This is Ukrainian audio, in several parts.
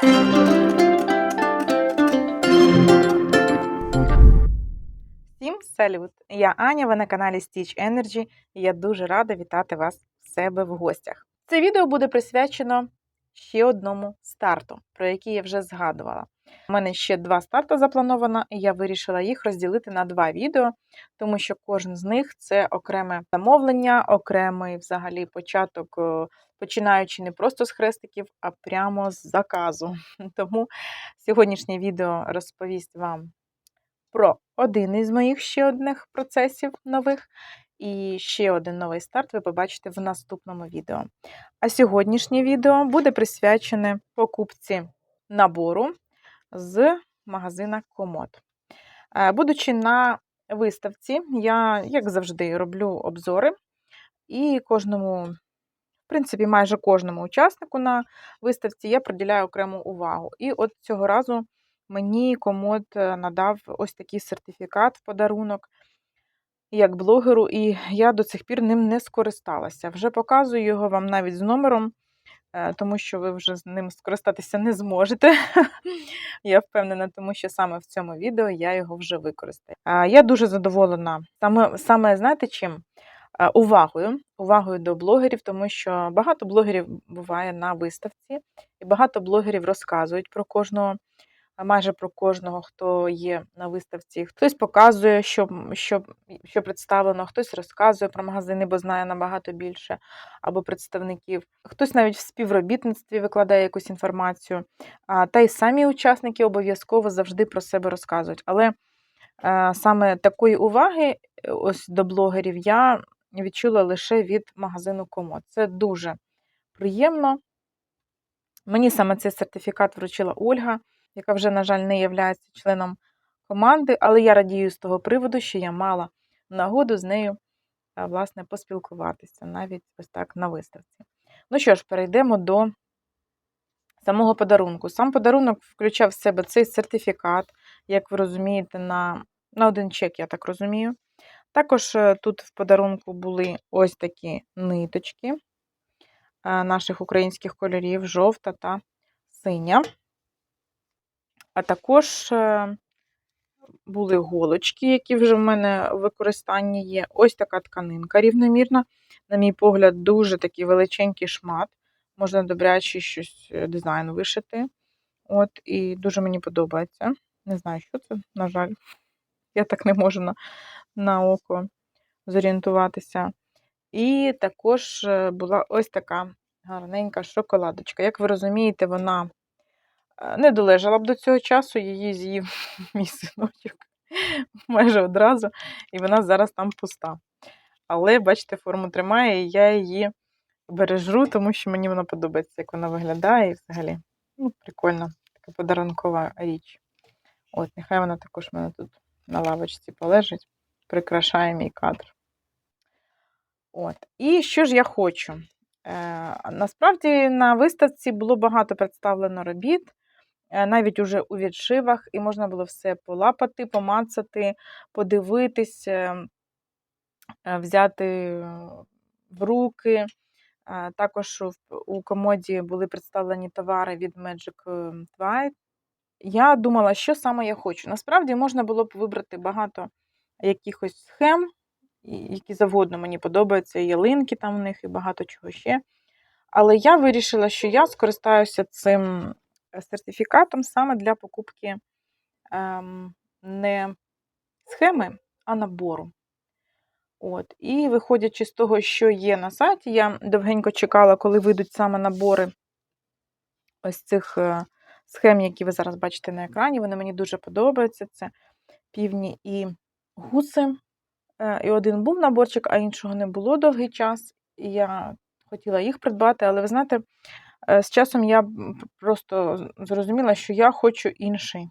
Всім салют! Я Аня, ви на каналі Stitch Energy, і я дуже рада вітати вас в себе в гостях. Це відео буде присвячено ще одному старту, про який я вже згадувала. У мене ще два старти заплановано, і я вирішила їх розділити на два відео, тому що кожен з них це окреме замовлення, окремий взагалі початок, е, починаючи не просто з хрестиків, а прямо з заказу. Тому сьогоднішнє відео розповість вам про один із моїх ще одних процесів нових. І ще один новий старт ви побачите в наступному відео. А сьогоднішнє відео буде присвячене покупці набору з магазина Комод. Е, Будучи на виставці, я, як завжди, роблю обзори, і кожному, принципі, майже кожному учаснику на виставці я приділяю окрему увагу. І от цього разу мені комод е, надав ось такий сертифікат в подарунок як блогеру, і я до цих пір ним не скористалася. Вже показую його вам навіть з номером, е, тому що ви вже з ним скористатися не зможете. Я впевнена, тому що саме в цьому відео я його вже використаю. Я дуже задоволена саме, саме знаєте чим? Е, увагою, увагою до блогерів, тому що багато блогерів буває на виставці, і багато блогерів розказують про кожного майже про кожного, хто є на виставці. Хтось показує, що що, що представлено, хтось розказує про магазини, бо знає набагато більше, або представників. Хтось навіть в співробітництві викладає якусь інформацію. А, Та й самі учасники обов'язково завжди про себе розказують. Але саме такої уваги ось до блогерів я відчула лише від магазину Комод. Це дуже приємно. Мені саме цей сертифікат вручила Ольга яка вже, на жаль, не є членом команди, але я радію з того приводу, що я мала нагоду з нею власне, поспілкуватися навіть ось так на виставці. Ну що ж, перейдемо до самого подарунку. Сам подарунок включав в себе цей сертифікат, як ви розумієте, на, на один чек, я так розумію. Також е, тут в подарунку були ось такі ниточки е, наших українських кольорів, жовта та синя. А також е, були голочки, які вже в мене в використанні є. Ось така тканинка рівномірна. На мій погляд, дуже такий величенький шмат. Можна добряче щось дизайн вишити. От, І дуже мені подобається. Не знаю, що це, на жаль, я так не можу на, на око зорієнтуватися. І також е, була ось така гарненька шоколадочка. Як ви розумієте, вона Е, не долежала б до цього часу, її з'їв мій синочок майже одразу, і вона зараз там пуста. Але, бачите, форму тримає, і я її бережу, тому що мені вона подобається, як вона виглядає і взагалі. Ну, Прикольна, така подарункова річ. От, нехай вона також в мене тут на лавочці полежить, прикрашає мій кадр. От. І що ж я хочу? Е, Насправді на виставці було багато представлено робіт. Е, навіть уже у відшивах, і можна було все полапати, помацати, подивитись, е, взяти в руки. Також у комоді були представлені товари від Magic Twilight. Я думала, що саме я хочу. Насправді можна було б вибрати багато якихось схем, які завгодно мені подобаються, і ялинки там в них, і багато чого ще. Але я вирішила, що я скористаюся цим сертифікатом саме для покупки ем, не схеми, а набору. От. І виходячи з того, що є на сайті, я довгенько чекала, коли вийдуть саме набори ось цих е, схем, які ви зараз бачите на екрані. Вони мені дуже подобаються. Це півні і гуси. Е, і один був наборчик, а іншого не було довгий час. І я хотіла їх придбати, але ви знаєте, Е, з часом я просто зрозуміла, що я хочу інший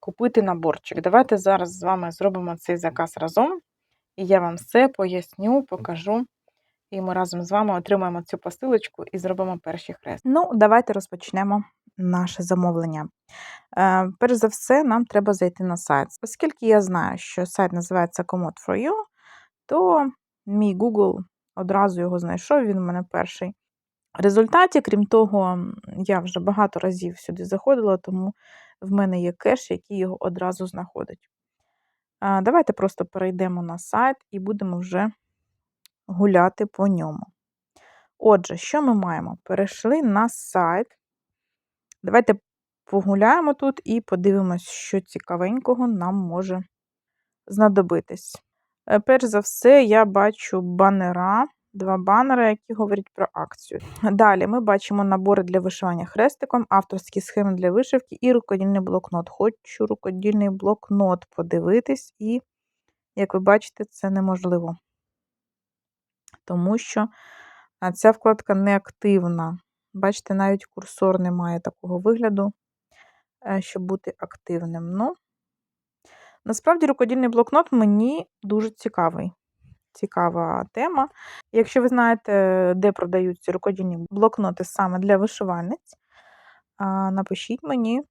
купити наборчик. Давайте зараз з вами зробимо цей заказ разом, і я вам все поясню, покажу. І ми разом з вами отримаємо цю посилочку і зробимо перші хрест. Ну, давайте розпочнемо наше замовлення. Е, Перш за все, нам треба зайти на сайт. Оскільки я знаю, що сайт називається Commode for You, то мій Google одразу його знайшов, він у мене перший В результаті, крім того, я вже багато разів сюди заходила, тому в мене є кеш, який його одразу знаходить. А, Давайте просто перейдемо на сайт і будемо вже гуляти по ньому. Отже, що ми маємо? Перейшли на сайт. Давайте погуляємо тут і подивимось, що цікавенького нам може знадобитись. Е, Перш за все, я бачу банера, два банери, які говорять про акцію. Далі ми бачимо набори для вишивання хрестиком, авторські схеми для вишивки і рукодільний блокнот. Хочу рукодільний блокнот подивитись, і, як ви бачите, це неможливо. Тому що ця вкладка неактивна. Бачите, навіть курсор не має такого вигляду, е, щоб бути активним. Ну, насправді, рукодільний блокнот мені дуже цікавий. Цікава тема. Якщо ви знаєте, де продаються рукодільні блокноти саме для вишивальниць, напишіть мені в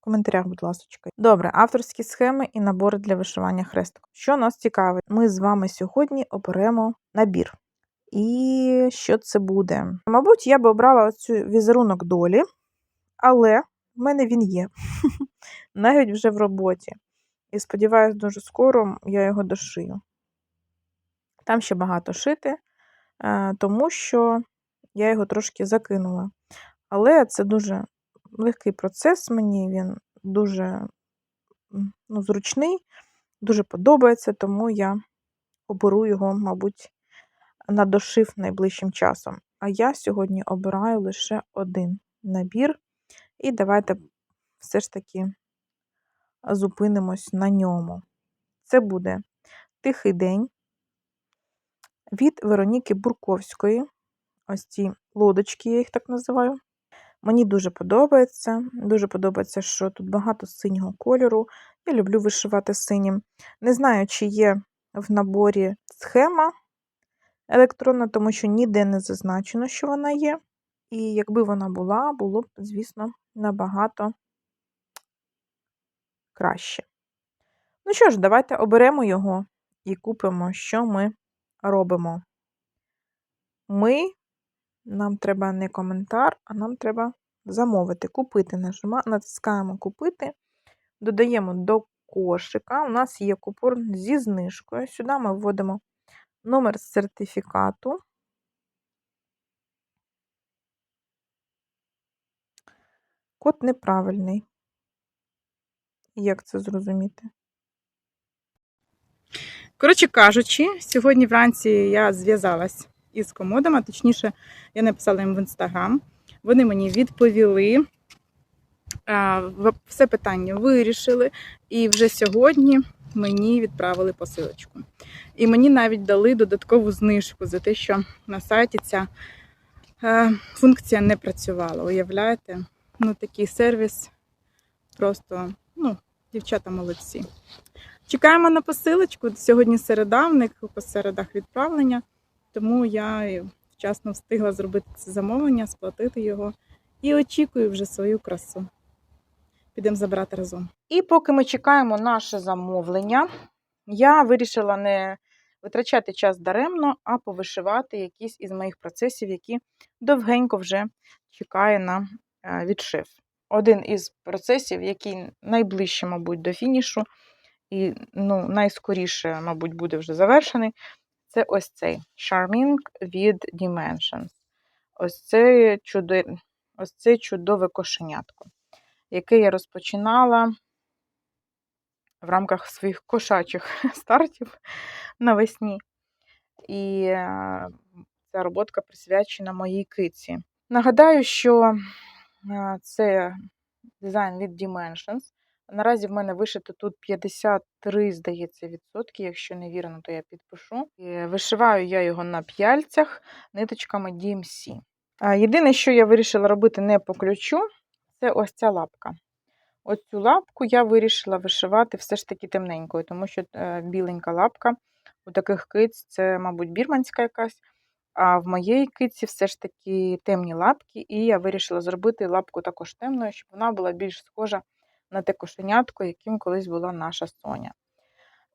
коментарях, будь ласка. Добре, авторські схеми і набори для вишивання хрестиком. Що нас цікавить? Ми з вами сьогодні оберемо набір. І що це буде? Мабуть, я би обрала цю візерунок долі, але в мене він є. Навіть вже в роботі. І сподіваюся, дуже скоро я його дошию. Там ще багато шити, е, тому що я його трошки закинула. Але це дуже легкий процес мені, він дуже ну, зручний, дуже подобається, тому я оберу його, мабуть, на дошив найближчим часом. А я сьогодні обираю лише один набір. І давайте все ж таки зупинимось на ньому. Це буде тихий день від Вероніки Бурковської. Ось ці лодочки, я їх так називаю. Мені дуже подобається. Дуже подобається, що тут багато синього кольору. Я люблю вишивати синім. Не знаю, чи є в наборі схема електронна, тому що ніде не зазначено, що вона є. І якби вона була, було б, звісно, набагато краще. Ну що ж, давайте оберемо його і купимо, що ми робимо. Ми, нам треба не коментар, а нам треба замовити, купити. Нажима, натискаємо купити, додаємо до кошика. У нас є купон зі знижкою. Сюди ми вводимо номер сертифікату. Код неправильний. Як це зрозуміти? Коротше кажучи, сьогодні вранці я зв'язалась із комодом, а точніше, я написала їм в інстаграм. Вони мені відповіли. Все питання вирішили, і вже сьогодні мені відправили посилочку. І мені навіть дали додаткову знижку за те, що на сайті ця е, функція не працювала. Уявляєте? Ну, такий сервіс просто, ну, дівчата молодці. Чекаємо на посилочку. Сьогодні середа, в них по середах відправлення, тому я вчасно встигла зробити це замовлення, сплатити його і очікую вже свою красу. Підемо забрати разом. І поки ми чекаємо наше замовлення, я вирішила не витрачати час даремно, а повишивати якісь із моїх процесів, які довгенько вже чекає на е, відшив. Один із процесів, який найближче, мабуть, до фінішу, і ну, найскоріше, мабуть, буде вже завершений. Це ось цей Charming від Dimensions. Ось це, чудо... ось це чудове кошенятко, яке я розпочинала в рамках своїх кошачих стартів навесні. І ця роботка присвячена моїй киці. Нагадаю, що це дизайн від Dimensions. Наразі в мене вишито тут 53, здається, відсотки. Якщо не вірно, то я підпишу. Вишиваю я його на п'яльцях ниточками DMC. Єдине, що я вирішила робити не по ключу, це ось ця лапка. Ось цю лапку я вирішила вишивати все ж таки темненькою, тому що е, біленька лапка у таких киць це, мабуть, бірманська якась. А в моєї киці все ж таки темні лапки, і я вирішила зробити лапку також темною, щоб вона була більш схожа на те кошенятко, яким колись була наша Соня.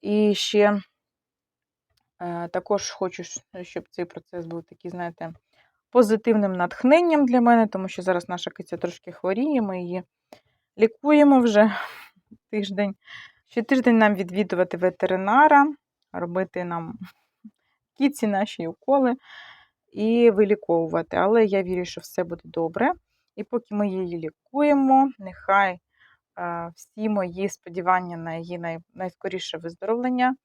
І ще е, також хочу, щоб цей процес був такий, знаєте, позитивним натхненням для мене, тому що зараз наша киця трошки хворіє, ми її лікуємо вже тиждень. Ще тиждень нам відвідувати ветеринара, робити нам кіці наші уколи і виліковувати. Але я вірю, що все буде добре. І поки ми її лікуємо, нехай всі мої сподівання на її най, найскоріше виздоровлення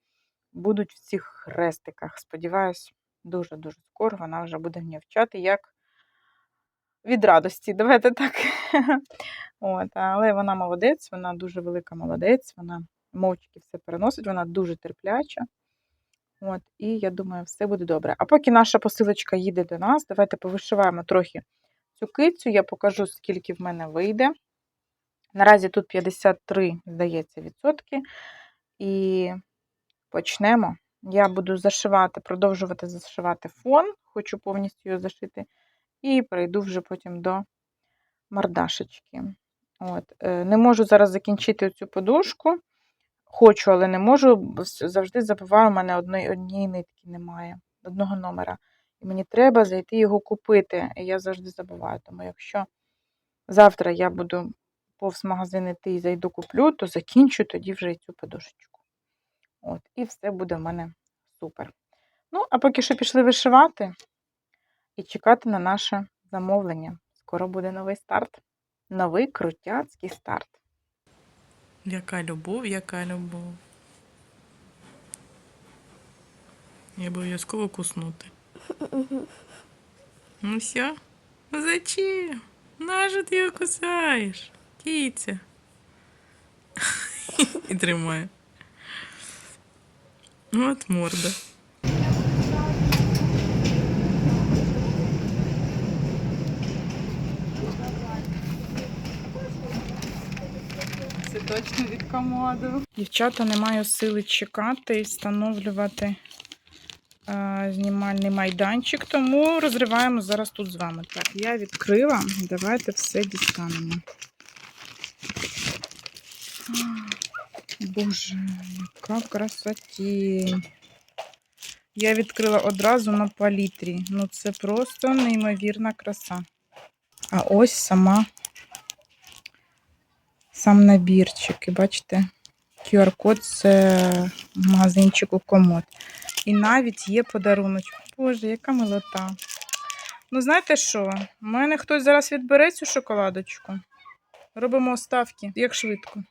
будуть в цих хрестиках. Сподіваюсь, дуже-дуже скоро вона вже буде гнівчати, як від радості. Давайте так. От, але вона молодець, вона дуже велика молодець, вона мовчки все переносить, вона дуже терпляча. От, і я думаю, все буде добре. А поки наша посилочка їде до нас, давайте повишиваємо трохи цю кицю. Я покажу, скільки в мене вийде. Наразі тут 53, здається, відсотки. І почнемо. Я буду зашивати, продовжувати зашивати фон, хочу повністю його зашити, і перейду вже потім до мордашечки. От. е, Не можу зараз закінчити цю подушку. Хочу, але не можу. Завжди забуваю, у мене одної, однієї нитки немає, одного номера. І мені треба зайти його купити. І я завжди забуваю. Тому якщо завтра я буду повз магазин іти і зайду куплю, то закінчу тоді вже цю подушечку. От, і все буде в мене супер. Ну, а поки що пішли вишивати і чекати на наше замовлення. Скоро буде новий старт. Новий крутяцький старт. Яка любов, яка любов. Я обов'язково куснути. Ну все, зачем? Нащо ти його кусаєш? Кіця. І тримає. От морда. Це точно від комоду. Дівчата, не маю сили чекати і встановлювати е, знімальний майданчик, тому розриваємо зараз тут з вами. Так, я відкрила. Давайте все дістанемо. Боже, яка красоті. Я відкрила одразу на палітрі. Ну, це просто неймовірна краса. А ось сама сам набірчик. І бачите, QR-код це магазинчику комод. І навіть є подарунок. Боже, яка милота. Ну, знаєте що? У мене хтось зараз відбере цю шоколадочку. Робимо ставки, як швидко.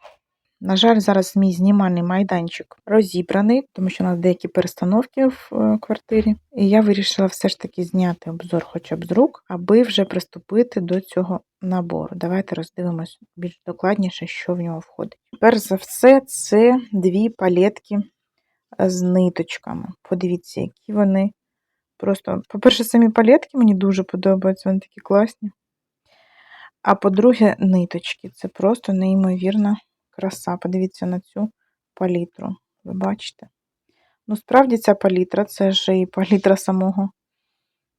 На жаль, зараз мій знімальний майданчик розібраний, тому що у нас деякі перестановки в е, квартирі. І я вирішила все ж таки зняти обзор хоча б з рук, аби вже приступити до цього набору. Давайте роздивимось більш докладніше, що в нього входить. Перш за все, це дві палетки з ниточками. Подивіться, які вони просто. По-перше, самі палетки мені дуже подобаються, вони такі класні. А по-друге, ниточки. Це просто неймовірна краса. Подивіться на цю палітру. Ви бачите? Ну, справді, ця палітра це ж і палітра самого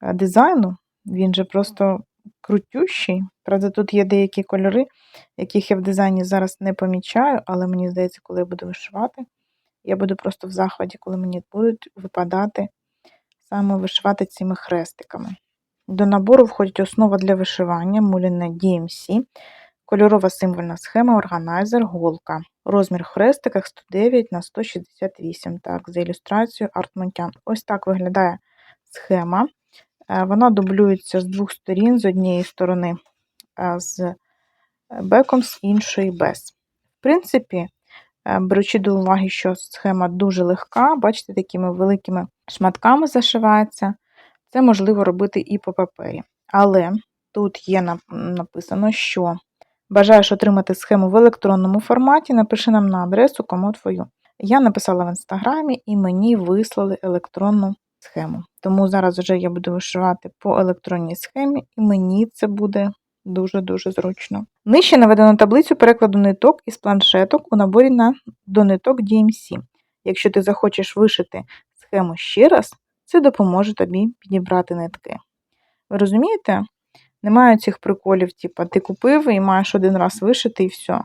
е, дизайну. Він же просто крутющий. Правда, тут є деякі кольори, яких я в дизайні зараз не помічаю, але мені здається, коли я буду вишивати, я буду просто в захваті, коли мені будуть випадати саме вишивати цими хрестиками. До набору входять основа для вишивання, муліне DMC, кольорова символьна схема, органайзер, голка. Розмір в хрестиках 109 на 168, так, за ілюстрацією Арт Монтян. Ось так виглядає схема. Е, Вона дублюється з двох сторін, з однієї сторони е, з беком, з іншої без. В принципі, е, беручи до уваги, що схема дуже легка, бачите, такими великими шматками зашивається, це можливо робити і по папері. Але тут є написано, що бажаєш отримати схему в електронному форматі, напиши нам на адресу комод.фою. Я написала в інстаграмі і мені вислали електронну схему. Тому зараз вже я буду вишивати по електронній схемі, і мені це буде дуже-дуже зручно. Нижче наведено таблицю перекладу ниток із планшеток у наборі на до ниток DMC. Якщо ти захочеш вишити схему ще раз, це допоможе тобі підібрати нитки. Ви розумієте? Немає цих приколів, типу, ти купив і маєш один раз вишити і все.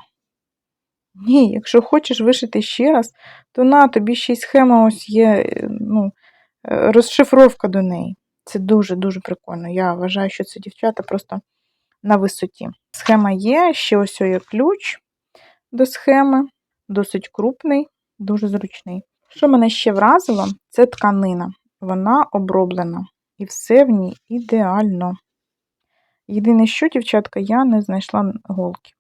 Ні, якщо хочеш вишити ще раз, то на тобі ще й схема ось є, ну, е, розшифровка до неї. Це дуже-дуже прикольно. Я вважаю, що це дівчата просто на висоті. Схема є, ще ось є ключ до схеми, досить крупний, дуже зручний. Що мене ще вразило, це тканина. Вона оброблена. І все в ній ідеально. Єдине, що, дівчатка, я не знайшла голки.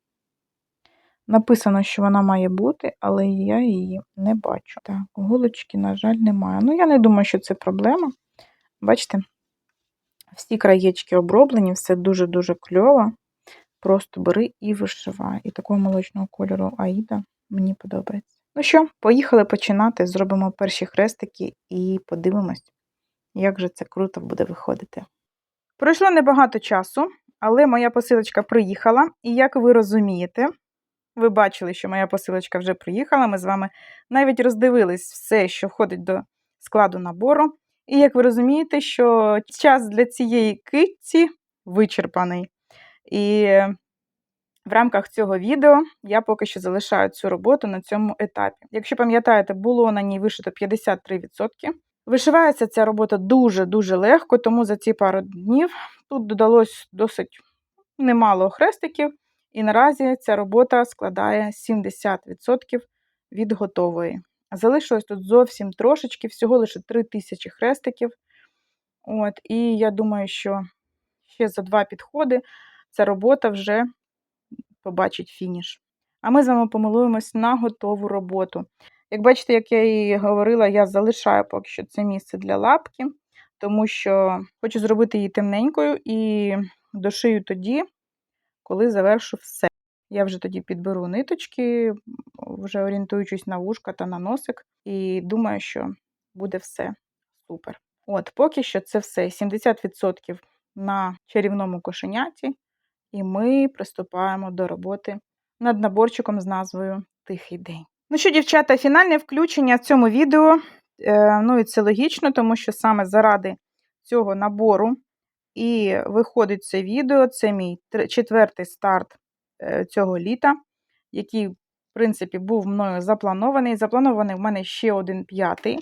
Написано, що вона має бути, але я її не бачу. Так, голочки, на жаль, немає. Ну, я не думаю, що це проблема. Бачите, всі краєчки оброблені, все дуже-дуже кльово. Просто бери і вишивай. І такого молочного кольору Аїда мені подобається. Ну що, поїхали починати. Зробимо перші хрестики і подивимось, як же це круто буде виходити. Пройшло небагато часу, але моя посилочка приїхала, і як ви розумієте, ви бачили, що моя посилочка вже приїхала. Ми з вами навіть роздивились все, що входить до складу набору. І як ви розумієте, що час для цієї китці вичерпаний. І в рамках цього відео я поки що залишаю цю роботу на цьому етапі. Якщо пам'ятаєте, було на ній вишито 53%. Вишивається ця робота дуже-дуже легко, тому за ці пару днів тут додалось досить немало хрестиків, і наразі ця робота складає 70% від готової. Залишилось тут зовсім трошечки, всього лише 3 тисячі хрестиків. От, і я думаю, що ще за два підходи ця робота вже побачить фініш. А ми з вами помилуємось на готову роботу. Як бачите, як я і говорила, я залишаю поки що це місце для лапки, тому що хочу зробити її темненькою і дошию тоді, коли завершу все. Я вже тоді підберу ниточки, вже орієнтуючись на вушка та на носик, і думаю, що буде все супер. От, поки що це все 70% на чарівному кошеняті, і ми приступаємо до роботи над наборчиком з назвою Тихий день. Ну що, дівчата, фінальне включення в цьому відео. Е, ну і це логічно, тому що саме заради цього набору і виходить це відео. Це мій четвертий старт е, цього літа, який, в принципі, був мною запланований. Запланований в мене ще один п'ятий.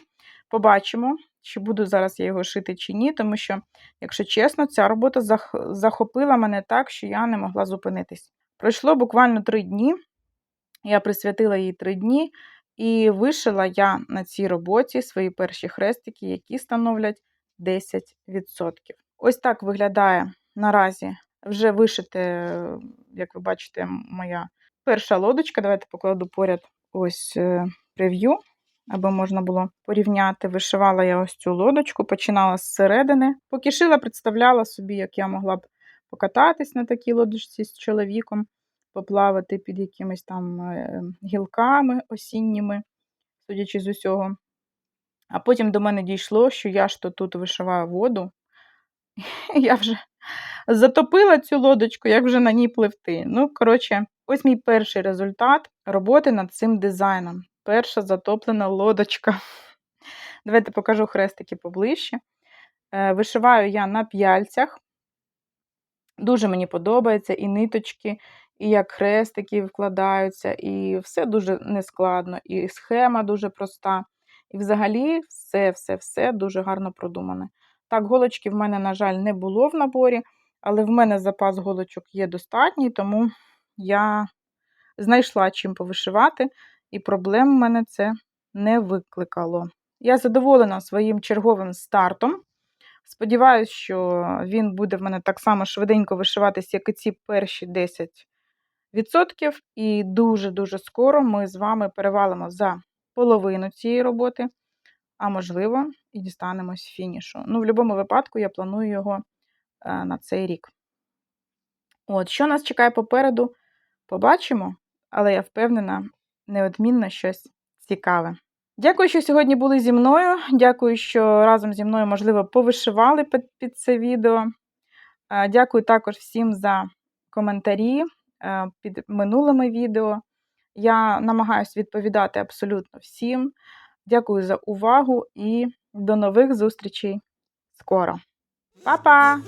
Побачимо, чи буду зараз я його шити чи ні, тому що, якщо чесно, ця робота захопила мене так, що я не могла зупинитись. Пройшло буквально три дні. Я присвятила їй три дні, і вишила я на цій роботі свої перші хрестики, які становлять 10%. Ось так виглядає наразі вже вишите, як ви бачите, моя перша лодочка. Давайте покладу поряд ось е, прев'ю, аби можна було порівняти. Вишивала я ось цю лодочку, починала з середини. Поки шила, представляла собі, як я могла б покататись на такій лодочці з чоловіком поплавати під якимись там е, гілками осінніми, судячи з усього. А потім до мене дійшло, що я ж то тут вишиваю воду. Я вже затопила цю лодочку, як вже на ній пливти. Ну, коротше, ось мій перший результат роботи над цим дизайном. Перша затоплена лодочка. Давайте покажу хрестики поближче. Е, вишиваю я на п'яльцях. Дуже мені подобається і ниточки, і як хрестики вкладаються, і все дуже нескладно, і схема дуже проста. І взагалі все-все-все дуже гарно продумане. Так, голочки в мене, на жаль, не було в наборі, але в мене запас голочок є достатній, тому я знайшла чим повишивати, і проблем в мене це не викликало. Я задоволена своїм черговим стартом. Сподіваюсь, що він буде в мене так само швиденько вишиватися, як і ці перші 10 відсотків, і дуже-дуже скоро ми з вами перевалимо за половину цієї роботи, а можливо, і дістанемось фінішу. Ну, в будь-якому випадку, я планую його е, на цей рік. От, що нас чекає попереду, побачимо, але я впевнена, неодмінно щось цікаве. Дякую, що сьогодні були зі мною. Дякую, що разом зі мною, можливо, повишивали під, це відео. Е, дякую також всім за коментарі. Е, під минулими відео. Я намагаюся відповідати абсолютно всім. Дякую за увагу і до нових зустрічей скоро. Па-па!